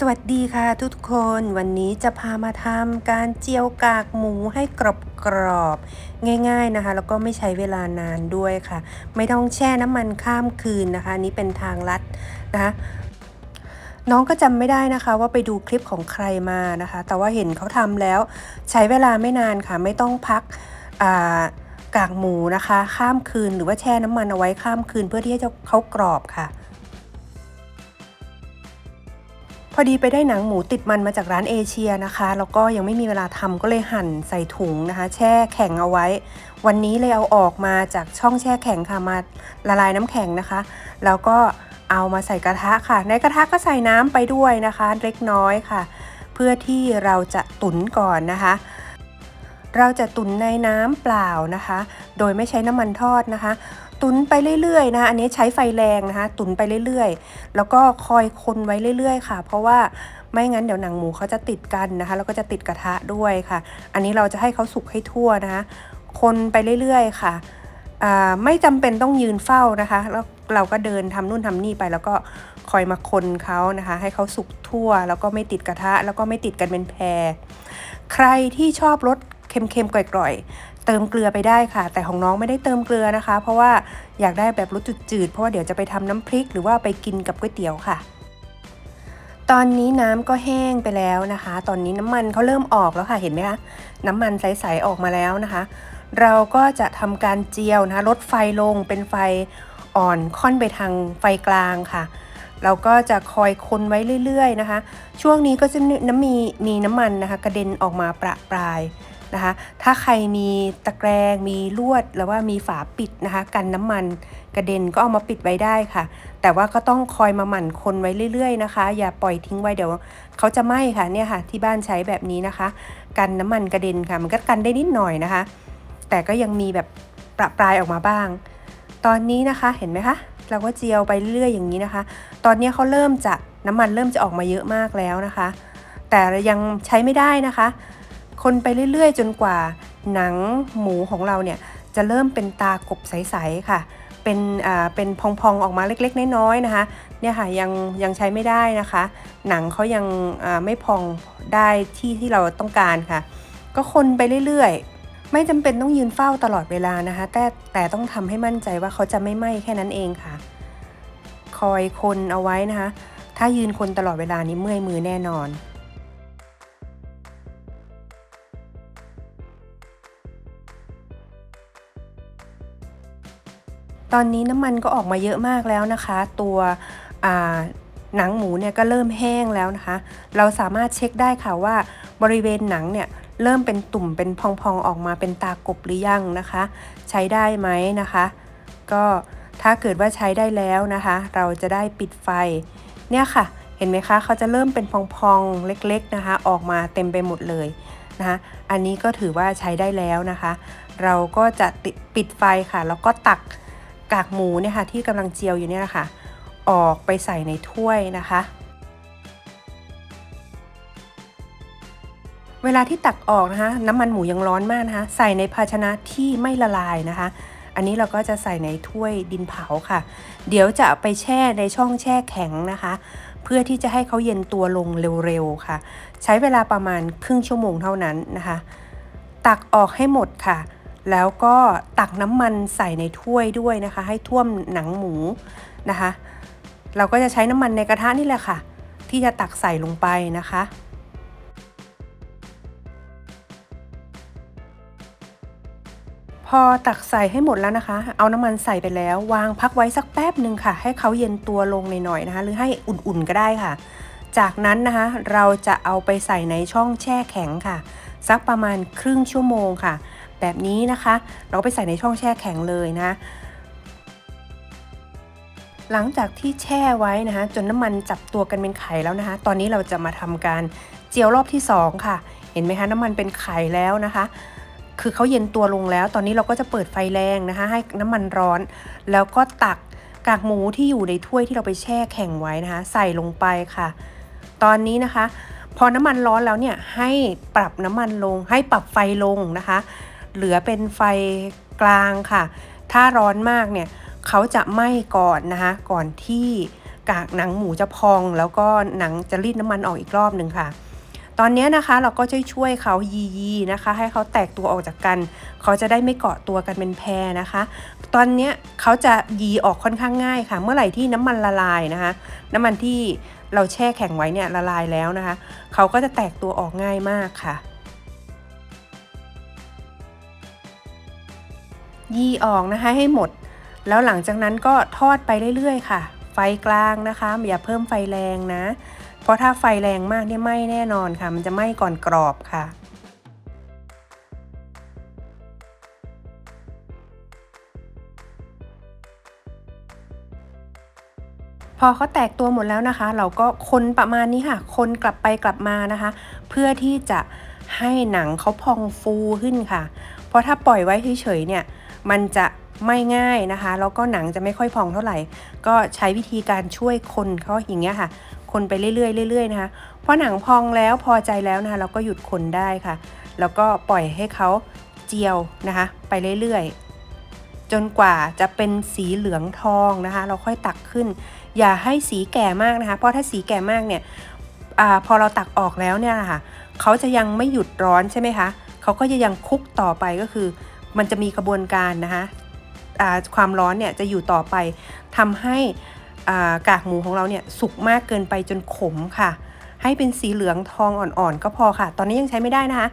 สวัสดีค่ะทุกคนวันนี้จะพามาทำการเจียวกากหมูให้กรอบกรอบๆง่าย ๆนะคะ แล้วก็ไม่ใช้เวลานานด้วยค่ะ ไม่ต้องแช่น้ำมันข้ามคืนนะคะนี้เป็นทางลัดนะคะน้องก็จำไม่ได้นะคะว่าไปดูคลิปของใครมานะคะ แต่ว่าเห็นเขาทำแล้ว ใช้เวลาไม่นานค่ะ ไม่ต้องพักกากหมูนะคะ ข้ามคืนหรือว่าแช่น้ำมันเอาไว้ข้ามคืน เพื่อที่จะเขากรอบค่ะ อดีไปได้หนังหมูติดมันมาจากร้านเอเชียนะคะ แล้วก็ยังไม่มีเวลาทำก็เลยหั่นใส่ถุงนะคะ แช่แข็งเอาไว้ วันนี้เลยเอาออกมาจากช่องแช่แข็งค่ะมาละลายน้ำแข็งนะคะ แล้วก็เอามาใส่กระทะค่ะ ในกระทะก็ใส่น้ำไปด้วยนะคะ เล็กน้อยค่ะ เพื่อที่เราจะตุ๋นก่อนนะคะ เราจะตุ๋นในน้ำเปล่านะคะ โดยไม่ใช้น้ำมันทอดนะคะ ตุ๋นไปเรื่อยๆนะอันนี้ใช้ไฟแรงนะคะ ตุ๋นไปเรื่อยๆ แล้วก็คอยคนไว้เรื่อยๆ ค่ะ เพราะว่าไม่งั้นเดี๋ยวหนังหมูเขาจะติดกันนะคะ แล้วก็จะติดกระทะด้วยค่ะ อันนี้เราจะให้เขาสุกให้ทั่วนะคะ คนไปเรื่อยๆ ค่ะอ่าไม่จำเป็นต้องยืนเฝ้านะคะ แล้วเราก็เดินทำนู่นทำนี่ไป แล้วก็คอยมาคนเขานะคะ ให้เขาสุกทั่ว แล้วก็ไม่ติดกระทะ แล้วก็ไม่ติดกันเป็นแพร ใครที่ชอบรสเค็มๆกร่อยๆ เติมเกลือไปได้ค่ะ แต่ของน้องไม่ได้เติมเกลือนะคะ เพราะว่าอยากได้แบบรสจืดๆเพราะว่าเดี๋ยวจะไปทำน้ำพริก หรือว่าไปกินกับก๋วยเตี๋ยวค่ะ ตอนนี้น้ำก็แห้งไปแล้วนะคะ ตอนนี้น้ำมันเขาเริ่มออกแล้วค่ะเห็นไหมคะน้ำมันใสๆออกมาแล้วนะคะ เราก็จะทำการเจียวนะคะลดไฟลงเป็นไฟอ่อนค่อนไปทางไฟกลางค่ะเราก็จะคอยคนไว้เรื่อย ๆ นะคะ ช่วงนี้ก็จะน้ำมีมีน้ำมันนะคะ กระเด็นออกมาประปราย นะคะ ถ้าใครมีตะแกรงมีลวดหรือว่ามีฝาปิดนะคะ กันน้ำมันกระเด็นก็เอามาปิดไว้ได้ค่ะ แต่ว่าก็ต้องคอยมาหมั่นคนไว้เรื่อยๆนะคะ อย่าปล่อยทิ้งไว้เดี๋ยวเขาจะไหม้ค่ะเนี่ยค่ะ ที่บ้านใช้แบบนี้นะคะ กันน้ำมันกระเด็นค่ะ มันก็กันได้นิดหน่อยนะคะ แต่ก็ยังมีแบบประปรายออกมาบ้าง ตอนนี้นะคะเห็นไหมคะเราก็เจียวไปเรื่อยๆอย่างนี้นะคะ ตอนนี้เขาเริ่มจะน้ำมันเริ่มจะออกมาเยอะมากแล้วนะคะ แต่ยังใช้ไม่ได้นะคะ คนไปเรื่อยๆ จนกว่าหนังหมูของเราเนี่ยจะเริ่มเป็นตากบใสๆค่ะ เป็นอ่าเป็นพองๆออกมาเล็กๆ น้อยๆนะคะเนี่ยค่ะยังยังใช้ไม่ได้นะคะ หนังเขายังอ่าไม่พองได้ที่ที่เราต้องการค่ะ ก็คนไปเรื่อยๆ ไม่จำเป็นต้องยืนเฝ้าตลอดเวลานะคะ แต่แต่ต้องทำให้มั่นใจว่าเขาจะไม่ไหม้แค่นั้นเองค่ะ คอยคนเอาไว้นะคะ ถ้ายืนคนตลอดเวลานี้เมื่อยมือแน่นอน ตอนนี้น้ำมันก็ออกมาเยอะมากแล้วนะคะ ตัวหนังหมูเนี่ยก็เริ่มแห้งแล้วนะคะ เราสามารถเช็คได้ค่ะว่าบริเวณหนังเนี่ยเริ่มเป็นตุ่มเป็นพองๆออกมาเป็นตากบหรือยังนะคะ ใช้ได้ไหมนะคะ ก็ถ้าเกิดว่าใช้ได้แล้วนะคะ เราจะได้ปิดไฟเนี่ยค่ะ เห็นไหมคะเขาจะเริ่มเป็นพองๆเล็กๆนะคะ ออกมาเต็มไปหมดเลยนะคะอันนี้ก็ถือว่าใช้ได้แล้วนะคะ เราก็จะปิดไฟค่ะแล้วก็ตัก กากหมูเนี่ยค่ะที่กำลังเจียวอยู่เนี่ยนะคะออกไปใส่ในถ้วยนะคะ เวลาที่ตักออกนะคะ น้ำมันหมูยังร้อนมากนะคะ ใส่ในภาชนะที่ไม่ละลายนะคะ อันนี้เราก็จะใส่ในถ้วยดินเผาค่ะ เดี๋ยวจะไปแช่ในช่องแช่แข็งนะคะ เพื่อที่จะให้เขาเย็นตัวลงเร็วๆค่ะ ใช้เวลาประมาณครึ่งชั่วโมงเท่านั้นนะคะ ตักออกให้หมดค่ะ แล้วก็ตักน้ำมันใส่ในถ้วยด้วยนะคะ ให้ท่วมหนังหมูนะคะ เราก็จะใช้น้ำมันในกระทะนี่แหละค่ะ ที่จะตักใส่ลงไปนะคะพอตักใส่ให้หมดแล้วนะคะ เอาน้ำมันใส่ไปแล้ว วางพักไว้สักแป๊บหนึ่งค่ะ ให้เขาเย็นตัวลงหน่อยๆนะคะ หรือให้อุ่นๆก็ได้ค่ะ จากนั้นนะคะ เราจะเอาไปใส่ในช่องแช่แข็งค่ะ สักประมาณครึ่งชั่วโมงค่ะ แบบนี้นะคะ เราก็ไปใส่ในช่องแช่แข็งเลยนะ หลังจากที่แช่ไว้นะคะ จนน้ำมันจับตัวกันเป็นไข่แล้วนะคะ ตอนนี้เราจะมาทำการเจียวรอบที่สองค่ะ เห็นไหมคะน้ำมันเป็นไข่แล้วนะคะคือเขาเย็นตัวลงแล้ว ตอนนี้เราก็จะเปิดไฟแรงนะคะ ให้น้ำมันร้อน แล้วก็ตักกากหมูที่อยู่ในถ้วยที่เราไปแช่แข็งไว้นะคะ ใส่ลงไปค่ะ ตอนนี้นะคะ พอน้ำมันร้อนแล้วเนี่ยให้ปรับน้ำมันลง ให้ปรับไฟลงนะคะ เหลือเป็นไฟกลางค่ะ ถ้าร้อนมากเนี่ยเขาจะไหม้ก่อนนะคะ ก่อนที่กากหนังหมูจะพอง แล้วก็หนังจะรีดน้ำมันออกอีกรอบหนึ่งค่ะ ตอนนี้นะคะเราก็จะช่วยเขายียีนะคะ ให้เขาแตกตัวออกจากกัน เขาจะได้ไม่เกาะตัวกันเป็นแพรนะคะ ตอนนี้เขาจะยีออกค่อนข้างง่ายค่ะ เมื่อไหร่ที่น้ำมันละลายนะคะ น้ำมันที่เราแช่แข็งไว้เนี่ยละลายแล้วนะคะ เขาก็จะแตกตัวออกง่ายมากค่ะ ยีออกนะคะให้หมด แล้วหลังจากนั้นก็ทอดไปเรื่อยๆ ค่ะ ไฟกลางนะคะอย่าเพิ่มไฟแรงนะ เพราะถ้าไฟแรงมากเนี่ยไหม้แน่นอนค่ะ มันจะไหม้ก่อนกรอบค่ะพอเขาแตกตัวหมดแล้วนะคะ เราก็คนประมาณนี้ค่ะ คนกลับไปกลับมานะคะ เพื่อที่จะให้หนังเขาพองฟูขึ้นค่ะ เพราะถ้าปล่อยไว้เฉยๆเนี่ย มันจะไม่ง่ายนะคะ แล้วก็หนังจะไม่ค่อยพองเท่าไหร่ ก็ใช้วิธีการช่วยคนเขาอย่างเงี้ยค่ะ คนไปเรื่อยๆเรื่อยๆนะคะพอหนังพองแล้วพอใจแล้วนะคะเราก็หยุดคนได้ค่ะ แล้วก็ปล่อยให้เขาเจียวนะคะ ไปเรื่อยๆ จนกว่าจะเป็นสีเหลืองทองนะคะ เราค่อยตักขึ้น อย่าให้สีแก่มากนะคะ เพราะถ้าสีแก่มากเนี่ยอพอเราตักออกแล้วเนี่ยค่ะเขาจะยังไม่หยุดร้อนใช่ไหมคะเขาก็จะยังคุกต่อไปก็คือ มันจะมีกระบวนการนะคะความร้อนเนี่ยจะอยู่ต่อไปทำให้กากหมูของเราเนี่ยสุกมากเกินไปจนขมค่ะ ให้เป็นสีเหลืองทองอ่อนๆ ก็พอค่ะ ตอนนี้ยังใช้ไม่ได้นะคะ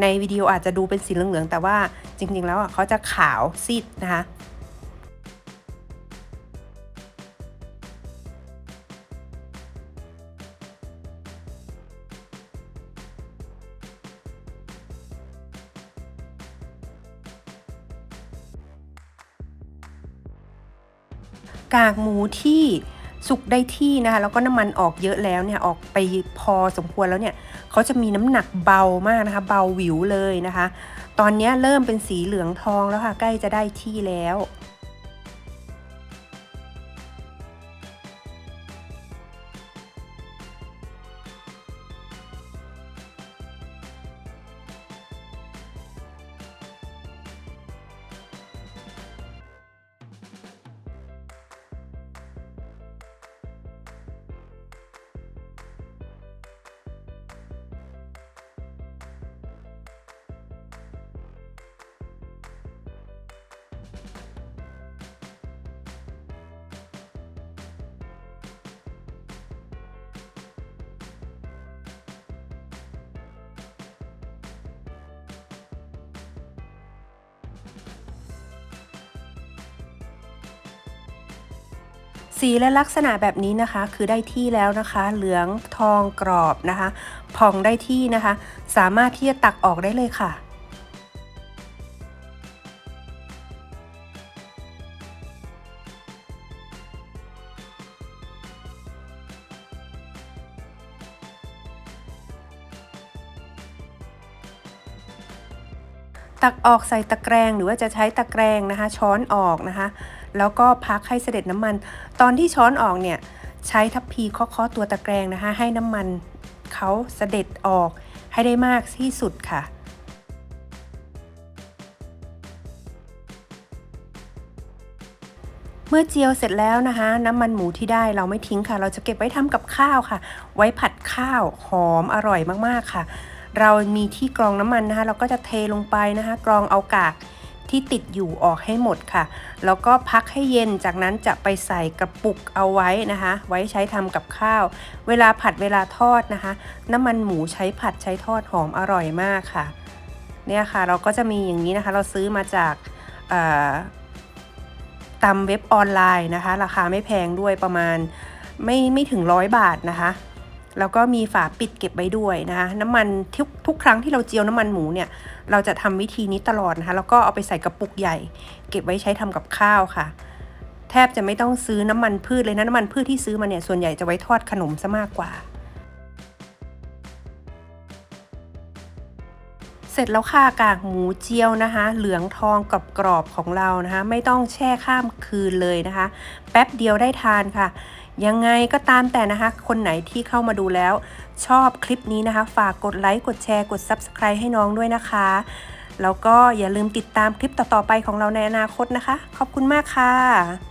ในวิดีโออาจจะดูเป็นสีเหลืองๆ แต่ว่าจริงๆแล้วเขาจะขาวซีดนะคะ กากหมูที่สุกได้ที่นะคะแล้วก็น้ำมันออกเยอะแล้วเนี่ยออกไปพอสมควรแล้วเนี่ยเขาจะมีน้ำหนักเบามากนะคะ เบาหวิวเลยนะคะ ตอนนี้เริ่มเป็นสีเหลืองทองแล้วค่ะ ใกล้จะได้ที่แล้ว สีและลักษณะแบบนี้นะคะ คือได้ที่แล้วนะคะ เหลืองทองกรอบนะคะพองได้ที่นะคะ สามารถที่จะตักออกได้เลยค่ะตักออกใส่ตะแกรงหรือว่าจะใช้ตะแกรงนะคะ ช้อนออกนะคะ แล้วก็พักให้เสด็จน้ำมัน ตอนที่ช้อนออกเนี่ยใช้ทัพพีเคาะๆตัวตะแกรงนะคะ ให้น้ำมันเขาเสด็จออกให้ได้มากที่สุดค่ะเมื่อเจียวเสร็จแล้วนะคะ น้ำมันหมูที่ได้เราไม่ทิ้งค่ะ เราจะเก็บไว้ทำกับข้าวค่ะ ไว้ผัดข้าวหอมอร่อยมากๆค่ะ เรามีที่กรองน้ำมันนะคะ เราก็จะเทลงไปนะคะ กรองเอากาก ที่ติดอยู่ออกให้หมดค่ะ แล้วก็พักให้เย็นจากนั้นจะไปใส่กระปุกเอาไว้นะคะ ไว้ใช้ทำกับข้าว เวลาผัดเวลาทอดนะคะ น้ำมันหมูใช้ผัดใช้ทอดหอมอร่อยมากค่ะ เนี่ยค่ะเราก็จะมีอย่างนี้นะคะ เราซื้อมาจากตามเว็บออนไลน์นะคะ ราคาไม่แพงด้วยประมาณไม่ไม่ถึงร้อยบาทนะคะ แล้วก็มีฝาปิดเก็บไว้ด้วยนะคะ น้ำมันทุกทุกครั้งที่เราเจียวน้ำมันหมูเนี่ย เราจะทำวิธีนี้ตลอดนะคะ แล้วก็เอาไปใส่กระปุกใหญ่ เก็บไว้ใช้ทำกับข้าวค่ะ แทบจะไม่ต้องซื้อน้ำมันพืชเลยนะน้ำมันพืชที่ซื้อมาเนี่ยส่วนใหญ่จะไว้ทอดขนมซะมากกว่า เสร็จแล้วค่ะกากหมูเจียวนะคะ เหลืองทองกับกรอบของเรานะคะ ไม่ต้องแช่ข้ามคืนเลยนะคะ แป๊บเดียวได้ทานค่ะ ยังไงก็ตามแต่นะคะ คนไหนที่เข้ามาดูแล้วชอบคลิปนี้นะคะ ฝากกดไลค์ กดแชร์ กด Subscribe ให้น้องด้วยนะคะ แล้วก็อย่าลืมติดตามคลิปต่อๆไปของเราในอนาคตนะคะ ขอบคุณมากค่ะ